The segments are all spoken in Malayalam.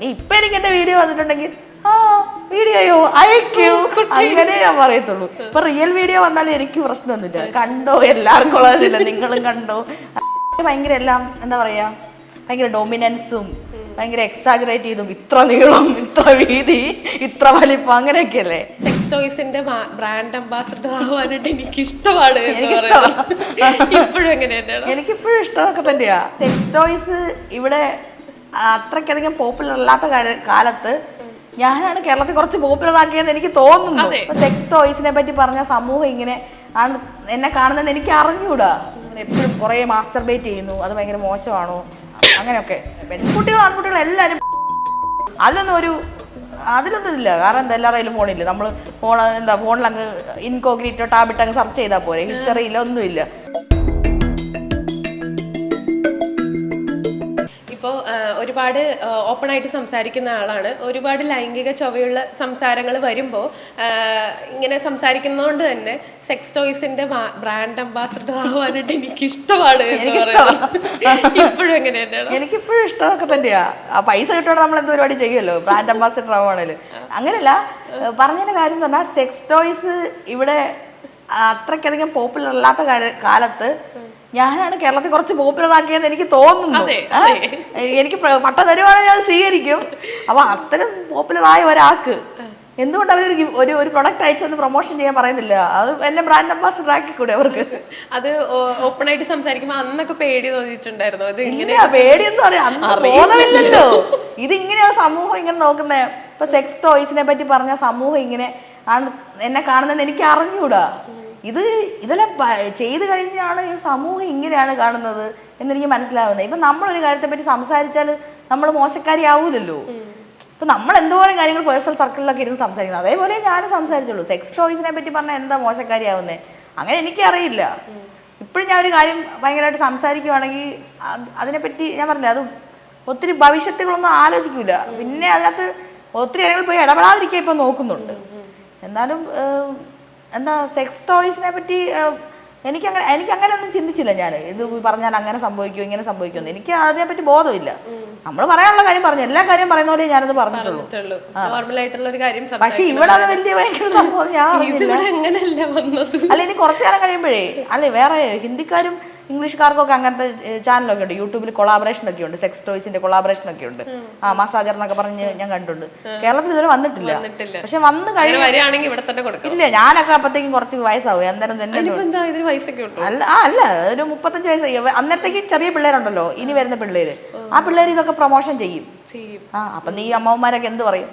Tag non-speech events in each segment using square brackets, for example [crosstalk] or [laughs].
നീ ഇപ്പൊ എനിക്ക് എന്റെ വീഡിയോ വന്നിട്ടുണ്ടെങ്കിൽ ആ വീഡിയോയോ അയക്കൂ. അങ്ങനെ ഞാൻ പറയത്തുള്ളൂ. ഇപ്പൊ റിയൽ വീഡിയോ വന്നാലും എനിക്ക് പ്രശ്നമൊന്നുമില്ല. കണ്ടോ? എല്ലാവർക്കും ഉള്ളതില്ല. നിങ്ങളും കണ്ടോ? ഭയങ്കര എല്ലാം എന്താ പറയാ ഭയങ്കര ഡോമിനൻസും ഭയങ്കര എക്സാജറേറ്റ് ചെയ്തും ഇത്ര നീളം ഇത്ര വീതി ഇത്ര വലിപ്പം അങ്ങനെയൊക്കെയല്ലേ? സെക്സ് ടോയ്സിന്റെ ബ്രാൻഡ് അംബാസഡർ ആവാനായിട്ട് എനിക്ക് ഇഷ്ടമാണ് ഇപ്പോഴും എനിക്കിപ്പോഴും ഇഷ്ടമൊക്കെ തന്നെയാ. സെക്സ് ടോയ്സ് ഇവിടെ അത്രയ്ക്കധികം പോപ്പുലർ അല്ലാത്ത കാലത്ത് ഞാനാണ് കേരളത്തിൽ കുറച്ച് പോപ്പുലർ ആക്കിയെന്ന് എനിക്ക് തോന്നുന്നു. സെക്സ് ടോയ്സിനെ പറ്റി പറഞ്ഞ സമൂഹം ഇങ്ങനെ ആണ് എന്നെ കാണുന്നതെന്ന് എനിക്ക് അറിഞ്ഞൂടാ. എപ്പോഴും കുറേ മാസ്റ്റർബേറ്റ് ചെയ്യുന്നു. അത് ഭയങ്കര മോശമാണോ? അങ്ങനെയൊക്കെ. പെൺകുട്ടികൾ ആൺകുട്ടികൾ എല്ലാവരും അതിലൊന്നും ഒരു അതിലൊന്നും ഇല്ല. കാരണം എന്താ എല്ലാവരുടെ ഫോണില്ല നമ്മൾ ഫോൺ എന്താ ഫോണിൽ അങ്ങ് ഇൻകോഗ്രീറ്റോ ടാബിട്ട് അങ്ങ് സെർച്ച് ചെയ്താൽ പോരെ. ഹിസ്റ്ററിയില്ല ഒന്നുമില്ല. ഒരുപാട് ഓപ്പൺ ആയിട്ട് സംസാരിക്കുന്ന ആളാണ്. ഒരുപാട് ലൈംഗിക ചൊവ്വയുള്ള സംസാരങ്ങൾ വരുമ്പോൾ ഇങ്ങനെ സംസാരിക്കുന്നതുകൊണ്ട് തന്നെ സെക്സ് ടോയ്സിന്റെ ബ്രാൻഡ് അംബാസഡർ ആവാനായിട്ട് എനിക്ക് ഇഷ്ടമാണ് ഇപ്പോഴും എങ്ങനെ തന്നെയാണ്? എനിക്കിപ്പോഴും ഇഷ്ടമൊക്കെ തന്നെയാ. ആ പൈസ കിട്ടുവാണ് നമ്മൾ എന്ത് പരിപാടി ചെയ്യുമല്ലോ ബ്രാൻഡ് അംബാസഡർ ആവുകയാണെങ്കിൽ അങ്ങനെയല്ല പറഞ്ഞതിന്റെ കാര്യം എന്ന് പറഞ്ഞാൽ സെക്സ് ടോയ്സ് ഇവിടെ അത്രയ്ക്കധികം പോപ്പുലർ അല്ലാത്ത കാലത്ത് ഞാനാണ് കേരളത്തിൽ കുറച്ച് പോപ്പുലർ ആക്കിയെന്ന് എനിക്ക് തോന്നുന്നു. എനിക്ക് പട്ട തരുവാണെങ്കിൽ ഞാൻ സ്വീകരിക്കും. അപ്പൊ അത്തരം പോപ്പുലർ ആയ ഒരാൾക്ക് എന്തുകൊണ്ട് അവർ ഒരു ഒരു പ്രൊഡക്റ്റ് അയച്ചെന്ന് പ്രൊമോഷൻ ചെയ്യാൻ പറയുന്നില്ല? അത് എന്നെ ബ്രാൻഡ് അംബാസിഡർ കൂടെ അവർക്ക്? അത് ഓപ്പൺ ആയിട്ട് സംസാരിക്കുമ്പോൾ അന്നൊക്കെ പേടി തോന്നിയിട്ടുണ്ടായിരുന്നു. ഇത് ഇങ്ങനെ പേടിയെന്ന് ബോധമില്ലല്ലോ ഇത് ഇങ്ങനെയാണ് സമൂഹം ഇങ്ങനെ നോക്കുന്നത് ഇപ്പൊ സെക്സ് ടോയ്സിനെ പറ്റി പറഞ്ഞ സമൂഹം ഇങ്ങനെ ആണ് എന്നെ കാണുന്നതെന്ന് എനിക്ക് അറിഞ്ഞൂടാ. ഇത് ഇതെല്ലാം ചെയ്തു കഴിഞ്ഞാണ് ഈ സമൂഹം ഇങ്ങനെയാണ് കാണുന്നത് എന്നെനിക്ക് മനസ്സിലാവുന്നത്. ഇപ്പൊ നമ്മളൊരു കാര്യത്തെ പറ്റി സംസാരിച്ചാൽ നമ്മൾ മോശക്കാരി ആവൂലല്ലോ ഇപ്പൊ നമ്മൾ എന്തോരം കാര്യങ്ങൾ പേഴ്സണൽ സർക്കിളിലൊക്കെ ഇരുന്ന് സംസാരിക്കണം. അതേപോലെ ഞാൻ സംസാരിച്ചുള്ളൂ. സെക്സ് ടോയ്സിനെ പറ്റി പറഞ്ഞാൽ എന്താ മോശക്കാരി ആവുന്നത് അങ്ങനെ എനിക്കറിയില്ല. ഇപ്പോഴും ഞാൻ ഒരു കാര്യം ഭയങ്കരമായിട്ട് സംസാരിക്കുവാണെങ്കിൽ അത് അതിനെപ്പറ്റി ഞാൻ പറഞ്ഞില്ല അത് ഒത്തിരി ഭവിഷ്യത്തുകളൊന്നും ആലോചിക്കൂല. പിന്നെ അതിനകത്ത് ഒത്തിരി കാര്യങ്ങൾ പോയി ഇടപെടാതിരിക്കാൻ ഇപ്പൊ നോക്കുന്നുണ്ട്. എന്നാലും എന്താ സെക്സ് ടോയ്സിനെ പറ്റി എനിക്കങ്ങനെ എനിക്കങ്ങനെ ഒന്നും ചിന്തിച്ചില്ല ഞാൻ ഇത് പറഞ്ഞാൽ അങ്ങനെ സംഭവിക്കും ഇങ്ങനെ സംഭവിക്കുമെന്ന് എനിക്ക് അതിനെപ്പറ്റി ബോധമില്ല. നമ്മൾ പറയാനുള്ള കാര്യം പറഞ്ഞു. എല്ലാ കാര്യം പറയുന്ന പോലെ ഞാനത് പറഞ്ഞിട്ടുള്ളൂ. പക്ഷെ ഇവിടെ അത് വലിയ ഭയങ്കര സംഭവം ഞാൻ [laughs] അറിഞ്ഞില്ല അല്ല ഇനി കുറച്ചു കാലം കഴിയുമ്പോഴേ അല്ലെ വേറെ ഹിന്ദിക്കാരും ഇംഗ്ലീഷുകാർക്കൊക്കെ അങ്ങനത്തെ ചാനലൊക്കെ ഉണ്ട്. യൂട്യൂബിൽ കൊളാബറേഷൻ ഒക്കെ ഉണ്ട്. സെക്സ് ടോയ്സിന്റെ കൊളാബറേഷൻ ഒക്കെ ഉണ്ട് ആ മസാജർ എന്നൊക്കെ പറഞ്ഞ് ഞാൻ കണ്ടുണ്ട് കേരളത്തിൽ ഇതുവരെ വന്നിട്ടില്ല. പക്ഷെ വന്നു കഴിഞ്ഞാൽ ഇല്ല ഞാനൊക്കെ അപ്പത്തേക്കും കുറച്ച് വയസ്സാവും. അന്നേരം തന്നെ അല്ല ആ അല്ല ഒരു മുപ്പത്തഞ്ച് വയസ്സായി. അന്നേരത്തേക്ക് ചെറിയ പിള്ളേരുണ്ടല്ലോ. ഇനി വരുന്ന പിള്ളേര്. ആ. പിള്ളേർ ഇതൊക്കെ പ്രൊമോഷൻ ചെയ്യും. ആ അപ്പൊ നീ അമ്മമാരൊക്കെ എന്ത് പറയും?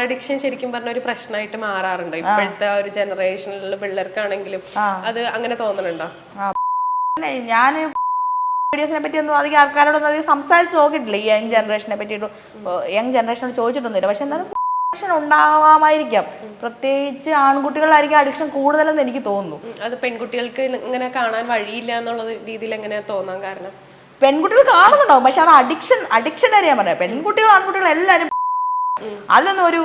അഡിക്ഷൻ ശരിക്കും പറഞ്ഞ ഒരു പ്രശ്നമായിട്ട് മാറാറുണ്ട്. ഇപ്പോഴത്തെ ഒരു ജനറേഷനിലുള്ള പിള്ളേർക്കാണെങ്കിലും അത് അങ്ങനെ തോന്നണുണ്ടോ? അല്ല ഞാൻ വീഡിയോസിനെ പറ്റി ഒന്നും അധികം ആൾക്കാരോടൊന്നും അധികം സംസാരിച്ച് നോക്കിയിട്ടില്ല. ഈ യങ് ജനറേഷനെ പറ്റിയിട്ട് യങ് ജനറേഷനോട് ചോദിച്ചിട്ടൊന്നുമില്ല. പക്ഷെ എന്നാലും അഡിക്ഷൻ ഉണ്ടാവാമായിരിക്കാം. പ്രത്യേകിച്ച് ആൺകുട്ടികളായിരിക്കും അഡിക്ഷൻ കൂടുതലെന്ന് എനിക്ക് തോന്നുന്നു. അത് പെൺകുട്ടികൾക്ക് ഇങ്ങനെ കാണാൻ വഴിയില്ല എന്നുള്ള രീതിയിൽ എങ്ങനെ തോന്നാൻ കാരണം? പെൺകുട്ടികൾ കാണുന്നുണ്ടാവും. പക്ഷെ അത് അഡിക്ഷൻ അഡിക്ഷൻ അറിയാൻ പറയാം പെൺകുട്ടികൾ ആൺകുട്ടികൾ എല്ലാവരും അതിലൊന്നും ഒരു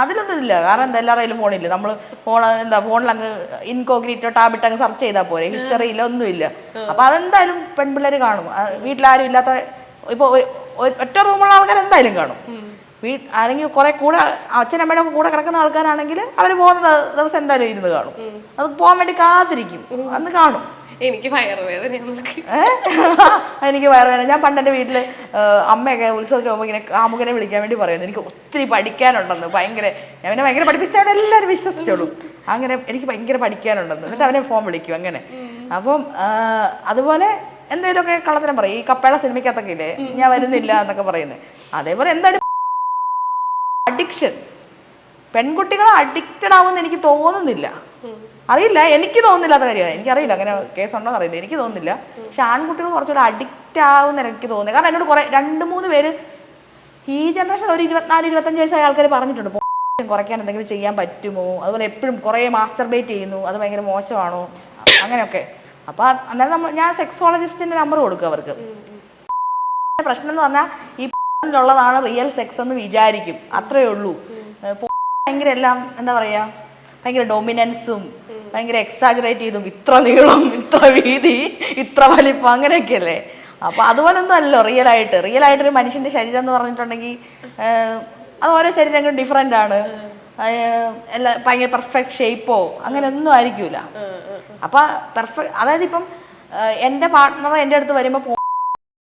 അതിലൊന്നും ഇല്ല. കാരണം എന്താ എല്ലാവരും ഫോണില്ല നമ്മൾ ഫോൺ എന്താ ഫോണിൽ അങ്ങ് ഇൻകോഗ്രീറ്റോ ടാബിട്ട് അങ്ങ് സെർച്ച് ചെയ്താൽ പോരെ. ഹിസ്റ്ററി ഇല്ല. ഒന്നുമില്ല അപ്പൊ അതെന്തായാലും പെൺപിള്ളേര് കാണും. വീട്ടിലാരും ഇല്ലാത്ത ഇപ്പൊ ഒറ്റ റൂമുള്ള ആൾക്കാർ എന്തായാലും കാണും. വീ അല്ലെങ്കിൽ കുറെ കൂടെ അച്ഛനമ്മയുടെ കൂടെ കിടക്കുന്ന ആൾക്കാരാണെങ്കിൽ അവർ പോകുന്ന ദിവസം എന്തായാലും ഇരുന്ന് കാണും. അത് പോകാൻ വേണ്ടി കാത്തിരിക്കും. അന്ന് കാണും. എനിക്ക് വയറുവേദന? എനിക്ക് വയറുവേദന. ഞാൻ പണ്ട് എന്റെ വീട്ടിൽ അമ്മയൊക്കെ ഉത്സവത്തിന് പോകുമ്പോൾ ഇങ്ങനെ കാമുകനെ വിളിക്കാൻ വേണ്ടി പറയുന്നു. എനിക്ക് ഒത്തിരി പഠിക്കാനുണ്ടെന്ന്. ഭയങ്കര ഞാൻ അവനെ ഭയങ്കര പഠിപ്പിച്ചാണ് എല്ലാവരും വിശ്വസിച്ചോളൂ. അങ്ങനെ എനിക്ക് ഭയങ്കര പഠിക്കാനുണ്ടെന്ന്. എന്നിട്ട് അവനെ ഫോൺ വിളിക്കും അങ്ങനെ. അപ്പം അതുപോലെ എന്തെങ്കിലുമൊക്കെ കള്ളത്തരം പറയും. ഈ കപ്പേള സിനിമയ്ക്കകത്തൊക്കെ ഇല്ലേ? ഞാൻ വരുന്നില്ല എന്നൊക്കെ പറയുന്നത് അതേപോലെ എന്തായാലും അഡിക്ഷൻ പെൺകുട്ടികൾ അഡിക്റ്റഡ് ആവുമെന്ന് എനിക്ക് തോന്നുന്നില്ല. അറിയില്ല. എനിക്ക് തോന്നുന്നില്ലാത്ത കാര്യമാണ്. എനിക്കറിയില്ല. അങ്ങനെ കേസ് ഉണ്ടോ അറിയില്ല. എനിക്ക് തോന്നുന്നില്ല. പക്ഷെ ആൺകുട്ടികൾ കുറച്ചുകൂടെ അഡിക്റ്റ് ആവുമെന്ന് എനിക്ക് തോന്നുന്നത് കാരണം എന്നോട് കുറെ രണ്ട് മൂന്ന് പേര് ഈ ജനറേഷൻ ഒരു ഇരുപത്തിനാല് ഇരുപത്തഞ്ച് വയസ്സായ ആൾക്കാർ പറഞ്ഞിട്ടുണ്ട്. "പോ, കുറയ്ക്കാൻ എന്തെങ്കിലും ചെയ്യാൻ പറ്റുമോ? അതുപോലെ എപ്പോഴും കുറേ മാസ്റ്റർബേറ്റ് ചെയ്യുന്നു. അത് ഭയങ്കര മോശമാണോ? അങ്ങനെയൊക്കെ. അപ്പൊ അന്നേരം നമ്മൾ ഞാൻ സെക്സോളജിസ്റ്റിന്റെ നമ്പർ കൊടുക്കും അവർക്ക്. പ്രശ്നം എന്ന് പറഞ്ഞാൽ ഈ ഉള്ളതാണ് റിയൽ സെക്സ് എന്ന് വിചാരിക്കും. അത്രയേ ഉള്ളൂ. ഭയങ്കര എല്ലാം എന്താ പറയാ ഭയങ്കര ഡോമിനൻസും ഭയങ്കര എക്സാജറേറ്റ് ചെയ്തും ഇത്ര നീളം ഇത്ര വീതി ഇത്ര വലിപ്പം അങ്ങനെയൊക്കെയല്ലേ? അപ്പൊ അതുപോലൊന്നും അല്ലല്ലോ റിയൽ ആയിട്ട്. റിയൽ ആയിട്ട് ഒരു മനുഷ്യന്റെ ശരീരം എന്ന് പറഞ്ഞിട്ടുണ്ടെങ്കിൽ അത് ഓരോ ശരീരങ്ങളും ഡിഫറെന്റ് ആണ്. എല്ലാ ഭയങ്കര പെർഫെക്റ്റ് ഷേപ്പോ അങ്ങനെ ഒന്നും ആയിരിക്കൂല. അപ്പൊ പെർഫെക്റ്റ് അതായത് ഇപ്പം എന്റെ പാർട്ട്ണർ എന്റെ അടുത്ത് വരുമ്പോൾ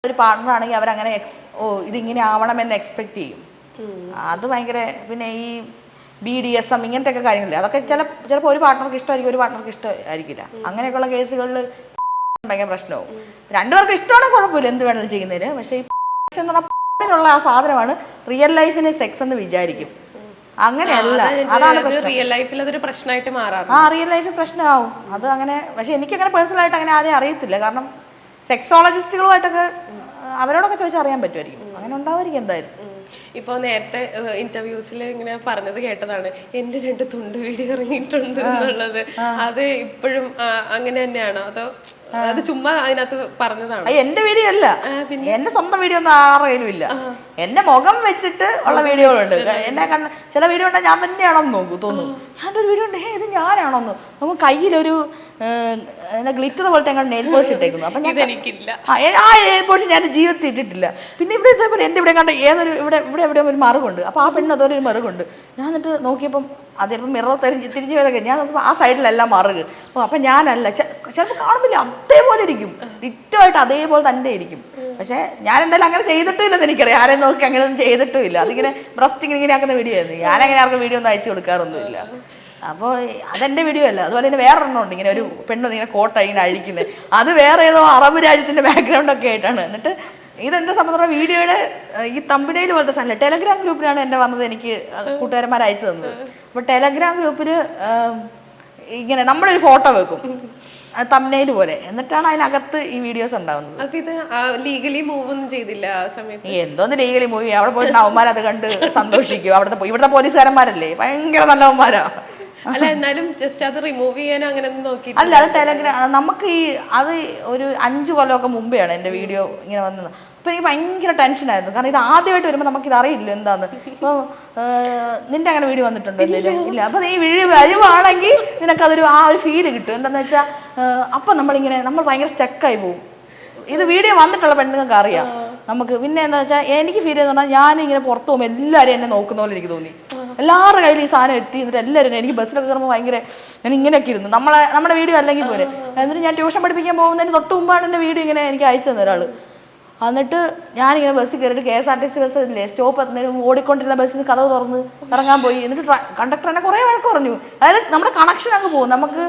ഒരു പാർട്ട്ണർ ആണെങ്കിൽ അവരങ്ങനെ എക്സ് ഓ ഇതിങ്ങനെ ആവണമെന്ന് എക്സ്പെക്ട് ചെയ്യും. അത് ഭയങ്കര പിന്നെ ഈ ബി ഡി എസ് എം ഇങ്ങനത്തെ ഒക്കെ കാര്യങ്ങളില്ല? അതൊക്കെ ചില ചിലപ്പോൾ ഒരു പാർട്ട്ണർക്ക് ഇഷ്ടമായിരിക്കും ഒരു പാർട്ട്ണർക്ക് ഇഷ്ടമായിരിക്കില്ല അങ്ങനെയൊക്കെയുള്ള കേസുകളിൽ [laughs] ഭയങ്കര പ്രശ്നവും. രണ്ടുപേർക്ക് ഇഷ്ടമാണ് കുഴപ്പമില്ല എന്ത് വേണമെങ്കിലും ചെയ്യുന്നതിന്. പക്ഷേ ഈ [laughs] എന്ന് പറഞ്ഞാൽ [laughs] ആ സാധനമാണ് റിയൽ ലൈഫിന് സെക്സ് എന്ന് വിചാരിക്കും. അങ്ങനെയല്ല അതാണ് റിയൽ ലൈഫിൽ അതൊരു പ്രശ്നമായിട്ട് ആ റിയൽ ലൈഫ് പ്രശ്നമാവും. അത് അങ്ങനെ പക്ഷെ എനിക്ക് അങ്ങനെ പേഴ്സണൽ ആയിട്ട് അങ്ങനെ ആരെയും അറിയത്തില്ല. കാരണം സെക്സോളജിസ്റ്റുകളുമായിട്ടൊക്കെ അവരോടൊക്കെ ചോദിച്ചാൽ അറിയാൻ പറ്റുമായിരിക്കും. അങ്ങനെ ഉണ്ടാവുമായിരിക്കും എന്തായാലും. ഇപ്പൊ നേരത്തെ ഇന്റർവ്യൂസിൽ ഇങ്ങനെ പറഞ്ഞത് കേട്ടതാണ്. എന്റെ രണ്ട് തുണ്ട് വീഡിയോ ഇറങ്ങിയിട്ടുണ്ട് എന്നുള്ളത്. അത് ഇപ്പോഴും അങ്ങനെ തന്നെയാണോ? അതോ അത് ചുമ്മാ അതിനകത്ത് പറഞ്ഞതാണ്. എന്റെ വീഡിയോ അല്ല. എന്റെ സ്വന്തം വീഡിയോ ഒന്നും ആരെയും ഇല്ല. എന്റെ മുഖം വെച്ചിട്ട് ഉള്ള വീഡിയോ ഉണ്ട്. എന്നെ കണ്ട ചില വീഡിയോ ഉണ്ടെങ്കിൽ ഞാൻ തന്നെയാണെന്ന് നോക്കൂ തോന്നുന്നു ഞാൻ ഒരു വീഡിയോ ഉണ്ട് ഹേ ഇത് ഞാനാണോന്ന്. നമുക്ക് കയ്യിലൊരു ഗ്ലിറ്റർ പോലത്തെ ഞങ്ങൾ നെയിൽ പോളിഷ് ഇട്ടേക്കുന്നു. അപ്പൊ ഞാൻ ആ, നെയിൽ പോളിഷ് ഞാൻ ജീവിതത്തിൽ ഇട്ടിട്ടില്ല. പിന്നെ ഇവിടെ ഇതേപോലെ എന്റെ ഇവിടെ കണ്ട ഏതൊരു ഇവിടെ ഇവിടെ എവിടെ ഒരു മറുകുണ്ട്. അപ്പൊ ആ പെണ്ണ് അതൊരു മറുകുണ്ട്. ഞാൻ എന്നിട്ട് നോക്കിയപ്പം അതിപ്പം മിറോ തിരിഞ്ഞ് തിരിഞ്ഞ് പോയതൊക്കെ ഞാൻ ആ സൈഡിലെല്ലാം മറുക്. ഓ അപ്പം ഞാനല്ല. ചിലപ്പോൾ കാണുന്നില്ല. അതേപോലെ ഇരിക്കും. ഡിറ്റോയിട്ട് അതേപോലെ തന്നെ ഇരിക്കും. പക്ഷേ ഞാൻ എന്തായാലും അങ്ങനെ ചെയ്തിട്ടില്ലെന്ന് എനിക്കറിയാം. ആരെയും നോക്കി അങ്ങനെ ഒന്നും ചെയ്തിട്ടുമില്ല അതിങ്ങനെ ബ്രസ്റ്റ് ഇങ്ങനെ ആക്കുന്ന വീഡിയോ ആയിരുന്നു. ഞാനങ്ങനെ ആർക്കും വീഡിയോ ഒന്നും അയച്ചു കൊടുക്കാറൊന്നുമില്ല. അപ്പോൾ അതെന്റെ വീഡിയോ അല്ല. അതുപോലെ തന്നെ വേറെ എണ്ണം ഉണ്ട്. ഇങ്ങനെ ഒരു പെണ്ണ് ഇങ്ങനെ കോട്ട ഇങ്ങനെ അഴിക്കുന്നത് അത് വേറെ ഏതോ അറബ് രാജ്യത്തിന്റെ ബാക്ക്ഗ്രൗണ്ട് ഒക്കെ ആയിട്ടാണ്. എന്നിട്ട് ഇതെന്താ സംബന്ധിച്ച വീഡിയോയുടെ ഈ തമ്പനയിൽ പോലത്തെ സാധനം ടെലഗ്രാം ഗ്രൂപ്പിലാണ് എന്റെ വന്നത് എനിക്ക് കൂട്ടുകാരന്മാർ അയച്ചു തന്നത്. അപ്പോൾ ടെലഗ്രാം ഗ്രൂപ്പിൽ ഇങ്ങനെ നമ്മളൊരു ഫോട്ടോ വെക്കും. തമ്പനയിൽ പോലെ. എന്നിട്ടാണ് അതിനകത്ത് ഈ വീഡിയോസ് ഉണ്ടാവുന്നത്. അപ്പൊ ഇത് ലീഗലി മൂവ് ഒന്നും ചെയ്തില്ല ആ സമയത്ത്? എന്തോന്ന് ലീഗലി മൂവി അവിടെ പോയിട്ട് അവന്മാർ അത് കണ്ട് സന്തോഷിക്കും. അവിടുത്തെ ഇവിടുത്തെ പോലീസുകാരന്മാരല്ലേ? ഭയങ്കര നല്ലവന്മാരാ. അല്ല എന്നാലും ജസ്റ്റ് അത് റിമൂവ് ചെയ്യാൻ അങ്ങനെ നോക്കി അല്ല അത് ടെലഗ്രാം നമുക്ക് ഈ അത് ഒരു അഞ്ചു കൊല്ലമൊക്കെ മുമ്പെയാണ് എന്റെ വീഡിയോ ഇങ്ങനെ വന്നത്. അപ്പൊ എനിക്ക് ഭയങ്കര ടെൻഷനായിരുന്നു കാരണം ഇത് ആദ്യമായിട്ട് വരുമ്പോൾ നമുക്ക് ഇത് അറിയില്ല എന്താന്ന് അപ്പോൾ നിന്റെ അങ്ങനെ വീഡിയോ വന്നിട്ടുണ്ടോ എന്തെങ്കിലും? ഇല്ല. അപ്പൊ നീ വീഡിയോ വരുവാണെങ്കിൽ നിനക്ക് അതൊരു ആ ഒരു ഫീൽ കിട്ടും. എന്താന്ന് വെച്ചാൽ അപ്പൊ നമ്മളിങ്ങനെ നമ്മൾ ഭയങ്കര സ്റ്റക്കായി പോകും ഇത് വീഡിയോ വന്നിട്ടുള്ള പെണ്ണുങ്ങൾക്ക് അറിയാം. നമുക്ക് പിന്നെ എന്താ വെച്ചാൽ എനിക്ക് ഫീൽ ചെയ്തെന്ന് പറഞ്ഞാൽ ഞാൻ ഇങ്ങനെ പുറത്ത് പോകുമ്പോൾ എല്ലാവരും എന്നെ നോക്കുന്ന പോലെ എനിക്ക് തോന്നി. എല്ലാവരുടെ കയ്യിൽ ഈ സാധനം എത്തി എന്നിട്ട് എല്ലാവരും എനിക്ക് ബസ്സിലൊക്കെ കയറുമ്പോൾ ഭയങ്കര ഞാൻ ഇങ്ങനെയൊക്കെ ഇരുന്നു. നമ്മളെ നമ്മുടെ വീഡിയോ അല്ലെങ്കിൽ പോരെ. എന്നിട്ട് ഞാൻ ട്യൂഷൻ പഠിപ്പിക്കാൻ പോകുന്നതിന് തൊട്ട് മുമ്പാണ് എന്റെ വീഡിയോ ഇങ്ങനെ എനിക്ക് അയച്ചു തന്ന ഒരാൾ എന്നിട്ട് ഞാനിങ്ങനെ ബസ്സിൽ കയറിയിട്ട് K S R T C bus ഇല്ലേ? സ്റ്റോപ്പ് എത്തുന്നതിന് ഓടിക്കൊണ്ടിരുന്ന ബസ്സിൽ നിന്ന് തുറന്ന് ഇറങ്ങാൻ പോയി. എന്നിട്ട് കണ്ടക്ടർ എന്നെ കുറേ വഴക്ക് പറഞ്ഞു. അതായത് നമ്മുടെ കണക്ഷൻ അങ്ങ് പോകും. നമുക്ക്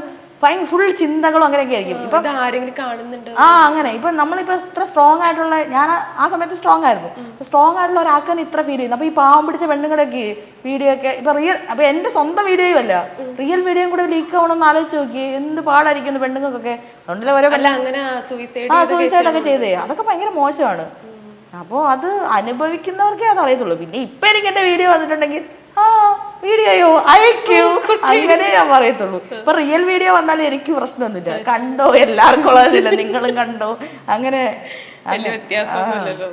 ഭയങ്കര ഫുൾ ചിന്തകളും അങ്ങനെയൊക്കെ ആയിരിക്കും. ഇപ്പൊ ആരെങ്കിലും കാണുന്നുണ്ട്? ആ അങ്ങനെ. ഇപ്പൊ നമ്മളിപ്പോ ഇത്ര സ്ട്രോങ് ആയിട്ടുള്ള ഞാൻ ആ- സമയത്ത് സ്ട്രോങ് ആയിരുന്നു. സ്ട്രോങ് ആയിട്ടുള്ള ഒരാൾക്ക് തന്നെ ഇത്ര ഫീൽ ചെയ്യുന്നു. അപ്പൊ ഈ പാവം പിടിച്ച പെണ്ണുങ്ങളൊക്കെ വീഡിയോ ഒക്കെ ഇപ്പൊ റിയൽ അപ്പൊ എന്റെ സ്വന്തം വീഡിയോയും അല്ല. റിയൽ വീഡിയോയും കൂടെ ലീക്ക് ആവണമെന്ന് ആലോചിച്ച് നോക്കി. എന്ത് പാടായിരിക്കുന്നു പെണ്ണുങ്ങൾക്കൊക്കെ. അതുകൊണ്ടല്ലേ ഓരോ ആ സൂയിസൈഡ് ഒക്കെ ചെയ്തേ. അതൊക്കെ ഭയങ്കര മോശമാണ്. അപ്പോൾ അത് അനുഭവിക്കുന്നവർക്കേ അത് അറിയത്തുള്ളൂ. പിന്നെ ഇപ്പൊ എനിക്ക് എന്റെ വീഡിയോ വന്നിട്ടുണ്ടെങ്കിൽ ആ വീഡിയോയോ അയക്കൂ. അങ്ങനെ ഞാൻ പറയത്തുള്ളൂ. ഇപ്പൊ റിയൽ വീഡിയോ വന്നാലും എനിക്ക് പ്രശ്നമൊന്നുമില്ല. കണ്ടോ എല്ലാവർക്കും ഉള്ളതില്ല. നിങ്ങളും കണ്ടോ. അങ്ങനെ വലിയ വ്യത്യാസമൊന്നുമില്ലല്ലോ.